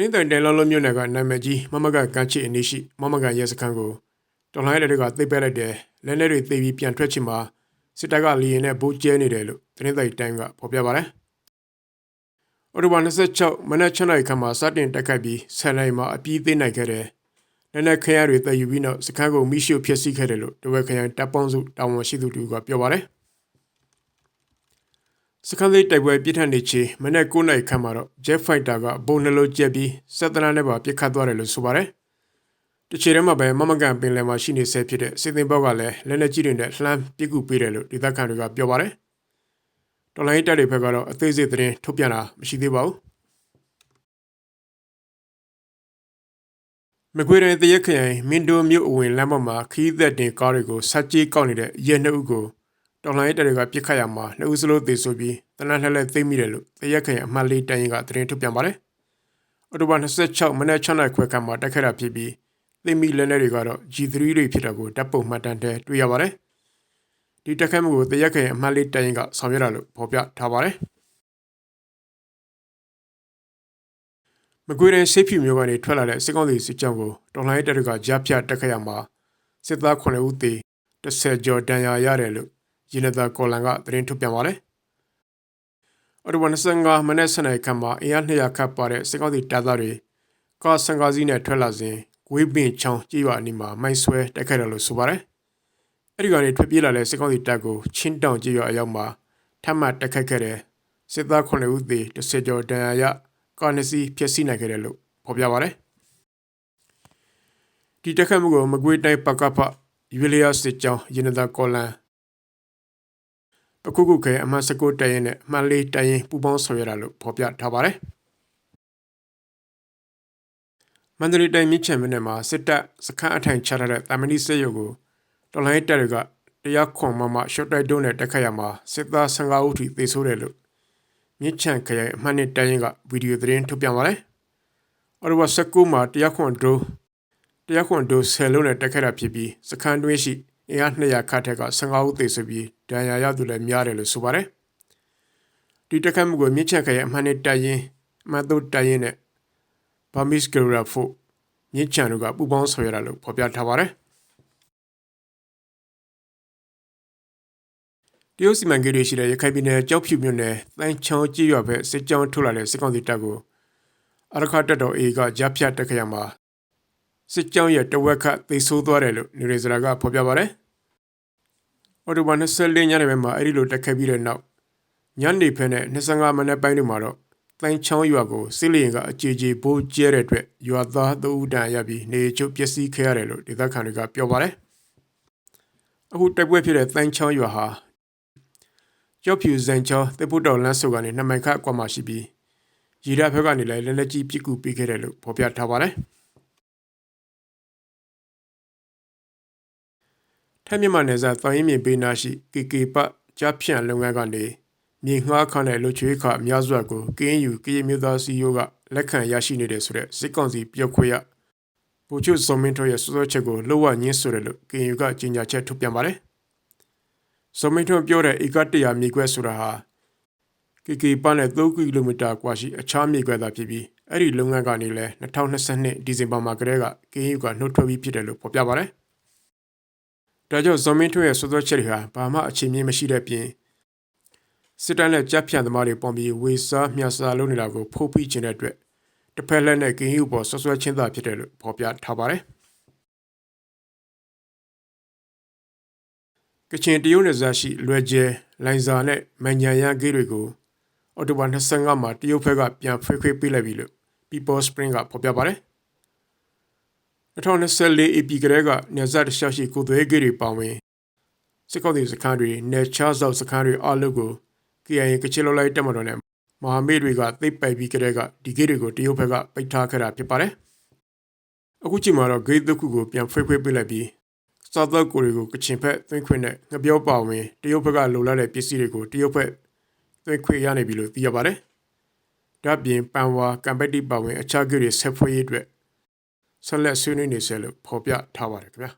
တင်းတိုင်တဲလုံးလုံးမြို့နယ်ကနာမည်ကြီးမမကကန်းချစ်အနီးရှိမမကရဲစခန်းကိုတော်လိုင်းတွေကသိပ်ပဲလိုက်တယ်လက်နေတွေသိပြီးပြန်ထွက်ချင်မှာစစ်တပ်ကလီရင်နဲ့ဘိုးကျဲနေတယ်လို့တင်းတိုင်တိုင်းကဖော်ပြပါတယ်အော်တိုဘာ26မနက်6နာရီခန့်မှာစတင်တက်ခတ်ပြီးဆယ်နိုင်မှာအပြေးသိမ်းနိုင်ခဲ့တယ်လက်နက်ခရတွေတည်ယူပြီးနောက်စခန်းကိုမိရှုဖျက်ဆီးခဲ့တယ်လို့တဝက်ခရိုင်တပ်ပေါင်းစုတာဝန်ရှိသူတူကပြောပါတယ် စခန်းလေးတိုက်ပွဲပြစ်ထန်နေချေမနေ့9နိုင်ခန့်မှာတော့ Jet Fighter ကဘုံနှလုံးကျက်ပြီးစက်တနာနဲ့ပါပြစ်ခတ်သွားတယ်လို့ဆိုပါတယ်။တချေထဲမှာပဲမမကန်ပင်လယ်မှာရှိနေဆဲဖြစ်တဲ့စစ်သင်ဘောက်ကလည်းလက်နက်ကြီးတွေနဲ့လှမ်းပစ်ကူပေးတယ်လို့ဒေသခံတွေကပြောပါတယ်။တော်လိုင်းတပ်တွေဘက်ကတော့အသေးစိတ်သတင်းထုတ်ပြန်တာမရှိသေးပါဘူး။မကွေရင်တရက်ခရိုင်မင်းတိုမြို့အဝင်လမ်းပေါ်မှာခီးသက်တင်ကားတွေကိုဆက်ကြီးကောက်နေတဲ့ရဲနှစ်ဦးကို တော်လိုင်းတပ်တွေကပြစ်ခတ်ရမှာနှစ်ဦးစလုံးသေဆိုပြီးတနက်လှလှသိမ့်မိတယ်လို့တရက်ခရင်အမှတ်လေးတိုင်ရင်ကသတင်းထုတ်ပြန်ပါတယ်။အော်တိုဘာ26မိနစ်6နာရီခွဲခန့်မှာတက်ခဲ့တာဖြစ်ပြီးသိမ့်မိလက်နက်တွေကတော့ G3 တွေဖြစ်တာကိုဓာတ်ပုံမှတ်တမ်းထဲတွေ့ရပါတယ်။ဒီတက်ခတ်မှုကိုတရက်ခရင်အမှတ်လေးတိုင်ရင်ကဆောင်ရွက်တာလို့ဖော်ပြထားပါတယ်။မကွေးရင်ဆေးဖြူမျိုးကနေထွက်လာတဲ့စစ်ကောင်စီစစ်ကြောင်းကိုတော်လိုင်းတပ်တွေကကြားဖြတ်တက်ခတ်ရမှာစစ်သား9ဦးသေ10ကျော်ဒဏ်ရာရတယ်လို့ ရင်းနေတာကော်လန်ကသတင်းထုတ်ပြန်ပါတယ်။အော်တို25မနက်7နာရီခန့်မှာအင်အား200ခန့်ပါတဲ့စစ်ကောက်စီတပ်သားတွေကားဆန်ကားစီးနဲ့ထွက်လာစဉ်ဂွေးပင်ချောင်းကြေးရွာအနီးမှာမိုင်းဆွဲတိုက်ခိုက်တယ်လို့ဆိုပါတယ်။အဲဒီကနေထွက်ပြေးလာတဲ့စစ်ကောက်စီတပ်ကိုချင်းတောင်ကြေးရွာအရောက်မှာထပ်မံတိုက်ခိုက်ခဲ့တဲ့စစ်သား9ဦးသေ10ကျော်ဒဏ်ရာရကာနစီဖျက်ဆီးနိုင်ခဲ့တယ်လို့ဖော်ပြပါတယ်။ဒီတက်ခတ်မှုကိုမကွေးတိုင်းပကဖယူလီယာစစ်ကြောင်းရင်းနေတာကော်လန် ပခုခုခဲအမှတ်19တိုင်ရင်နဲ့အမှတ်4တိုင်ရင်ပူပေါင်းဆောင်ရွက်တာလို့ဖော်ပြထားပါတယ်မန္တလေးတိုင်းမြစ်ချံမြို့နယ်မှာစစ်တပ်စခန်းအထိုင်ချထားတဲ့တာမဏိစစ်ရုပ်ကိုတော်လိုင်းတပ်တွေကတရားခွန်မမရှော့တိုက်ဒုံးနဲ့တက်ခတ်ရမှာစစ်သား15ဦးထိသေဆုံးတယ်လို့မြစ်ချံခရိုင်အမှတ်2တိုင်ရင်ကဗီဒီယိုသတင်းထုတ်ပြန်ပါတယ်။အော်တိုဘာ19မှာတရားခွန်ဒုံးတရားခွန်ဒုံး10လုံးနဲ့တက်ခတ်တာဖြစ်ပြီးစခန်းတွင်းရှိ အင်အား200ခတ်ထက်က15ဦးသေဆိုပြီးဒဏ်ရာရသူလည်းများတယ်လို့ဆိုပါတယ်။ဒီတက်ခတ်မှုကိုမြစ်ချက်ခရဲ့အမှန်နဲ့တိုင်ရင်အမှန်တို့တိုင်ရင်နဲ့ဘာမစ်ဂရာဖို့မြစ်ချန်တို့ကပူပေါင်းဆောင်ရတာလို့ဖော်ပြထားပါတယ်။တရုတ်စီမံကိန်းတွေရှိတဲ့ရခိုင်ပြည်နယ်ကြောက်ဖြူမြို့နယ်တန်းချောင်းကြီးရွာဘက်စစ်ကြောင်းထုတ်လာတဲ့စစ်ကောင်စီတပ်ကိုအရခတ်တပ်တော် A ကကြားဖြတ်တက်ခရမှာ စစ်ကြောင်းရဲ့တဝက်ခတ်သိဆိုးသွားတယ်လို့နေရစရာကဖော်ပြပါတယ်။အော်တိုဘာ24ညနေပိုင်းမှာအဲ့ဒီလိုတက်ခတ်ပြီးတဲ့နောက်ညနေဖက်နဲ့25မိနစ်ပိုင်းတွေမှာတော့တိုင်ချောင်းရွာကိုစစ်လျင်ကအကြေကြေဘိုးကျဲတဲ့အတွက်ရွာသားတဦးတန်ရပြီးနေချုပ်ပျက်စီးခဲ့ရတယ်လို့ဒေသခံတွေကပြောပါတယ်။အခုတိုက်ပွဲဖြစ်တဲ့တိုင်ချောင်းရွာဟာကျောက်ဖြူဇန်ချောင်းတေပုတ်တော်လမ်းစုကနေနှစ်မိုင်ခန့်အကွာမှာရှိပြီးရီရဘက်ကနေလည်းလက်လက်ကြီးပြစ်ကူပေးခဲ့တယ်လို့ဖော်ပြထားပါတယ်။ ထိုင်းမြန်မာနယ်စပ်တောင်ရင်မြေပေးနာရှိ KK ပကြားဖြန့်လုပ်ငန်းကနေမြေငှားခန့်တဲ့လူချွေးခအများစုကို KNU ကရင်မျိုးသားစီယိုကလက်ခံရရှိနေတဲ့ဆိုတဲ့စစ်ကောင်စီပြောခွေရဗိုလ်ချုပ်စောမင်းထွန်းရဲ့စွစောချက်ကိုလှုပ်ဝညင်းဆိုတယ်လို့ KNU ကကြေညာချက်ထုတ်ပြန်ပါတယ်။စောမင်းထွန်းပြောတဲ့ဧက100မြေခွဲဆိုတာဟာ KK ပနဲ့3ကီလိုမီတာကွာရှိအခြားမြေခွဲသာဖြစ်ပြီးအဲ့ဒီလုပ်ငန်းကနေလည်း2022ဒီဇင်ဘာမှာကတည်းက KNU ကနှုတ်ထွက်ပြီးဖြစ်တယ်လို့ဖော်ပြပါတယ်။ ဒါကြောင့်ဇော်မင်းထွန်းရဲ့စွတ်စွတ်ချက်တွေဟာဘာမှအခြေမြင့်မရှိတဲ့ပြင်စစ်တပ်နဲ့ကြက်ဖြန့်သမားတွေပုံပြီးဝေစားမြစားလုပ်နေတာကိုဖိုးပြီးခြင်းတဲ့အတွက်တစ်ဖက်လက်နဲ့ဂိမ်းယူပေါ်ဆွဆွဲချင်းသာဖြစ်တယ်လို့ဖော်ပြထားပါတယ်ကချင်တရုတ်နယ်စပ်ရှိလွယ်ကျဲလိုင်ဇာနဲ့မန်ညာရဂိတ်တွေကိုအော်တိုဘာ25မှာတရုတ်ဘက်ကပြန်ဖွေးခွေးပေးလိုက်ပြီလို့ People Spring ကဖော်ပြပါတယ်။ 2024 AP ကလေးကနေဇတ်တခြားရှိကိုသွေးကြီးတွေပါဝင်စစ်ကောက်တွေစခန်းတွေနေချားစောက်စခန်းတွေအလုပ်ကို KIA ကချစ်လိုလိုက်တက်မတော်နဲ့မဟာမိတ်တွေကသိပ်ပိုက်ပြီးကလေးကဒီဂိတ်တွေကိုတရုတ်ဘက်ကပိတ်ထားခဲ့တာဖြစ်ပါတယ်။အခုချိန်မှာတော့ဂိတ်တစ်ခုကိုပြန်ဖွေးဖွေးပေးလိုက်ပြီးစောက်တော့ကိုတွေကိုကချင်ဘက်သွင်းခွင့်နဲ့ငပြောပါဝင်တရုတ်ဘက်ကလိုလာတဲ့ပစ္စည်းတွေကိုတရုတ်ဘက်သွင်းခွင့်ရနေပြီလို့သိရပါတယ်။ဒါ့ပြင်ပန်ဝါကမ်ပက်တီပါဝင်အခြားဂိတ်တွေဆက်ဖွေးရေးအတွက် ဆက်လက်ဆွေးနွေးနေဆဲလို့ဖော်ပြထားပါတယ်ခင်ဗျာ